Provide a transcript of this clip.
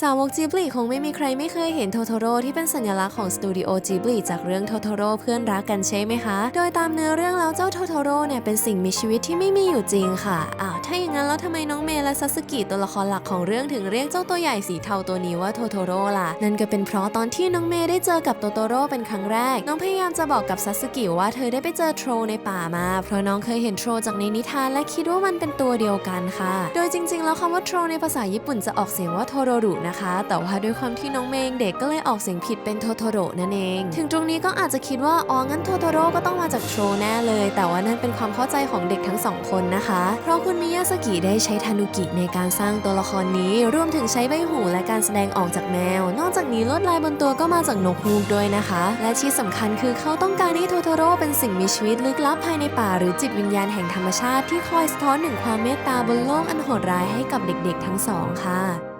สาวกจิบลิคงไม่มีใครไม่เคยเห็นโทโทโร่ที่เป็นสัญลักษณ์ของสตูดิโอจิบลิจากเรื่องโทโทโร่เพื่อนรักกันใช่ไหมคะ โดยตามเนื้อเรื่องแล้วเจ้าโทโทโร่เนี่ยเป็นสิ่งมีชีวิตที่ไม่มีอยู่จริงค่ะ อ้าวถ้าอย่างนั้นแล้วทำไมน้องเมย์และซัสกิตัวละครหลักของเรื่องถึงเรียกเจ้าตัวใหญ่สีเทาตัวนี้ว่าโทโทโร่ล่ะ นั่นก็เป็นเพราะตอนที่น้องเมย์ได้เจอกับโตโตโร่เป็นครั้งแรก น้องพยายามจะบอกกับซัสกิว่าเธอได้ไปเจอโทรในป่ามา เพราะน้องเคยเห็นโทรจากในนิทานและคิดว่ามันเป็นตัวเดียวกันค่ะ โดยจริง ๆ แล้วคำว่าโทรในภาษาญี่ปุ่นจะออกเสียงว่าโทโรรุนะคะ แต่ว่าด้วยความที่น้องเมงเด็กก็เลยออกเสียงผิดเป็นโทโทโรนั่นเอง ถึงตรงนี้ก็อาจจะคิดว่าอ๋องั้นโทโทโรก็ต้องมาจากโทรแน่เลย แต่ว่านั่นเป็นความเข้าใจของเด็กทั้งสองคนนะคะ เพราะคุณมิยาสกิได้ใช้ทานุกิในการสร้างตัวละครนี้ รวมถึงใช้ใบหูและการแสดงออกจากแมว นอกจากนี้ลวดลายบนตัวก็มาจากนกฮูกด้วยนะคะ และที่สำคัญคือเขาต้องการให้โทโทโรเป็นสิ่งมีชีวิตลึกลับภายในป่าหรือจิตวิญญาณแห่งธรรมชาติที่คอยสะท้อนถึงความเมตตาบนโลกอันโหดร้ายให้กับเด็กๆทั้งสองค่ะ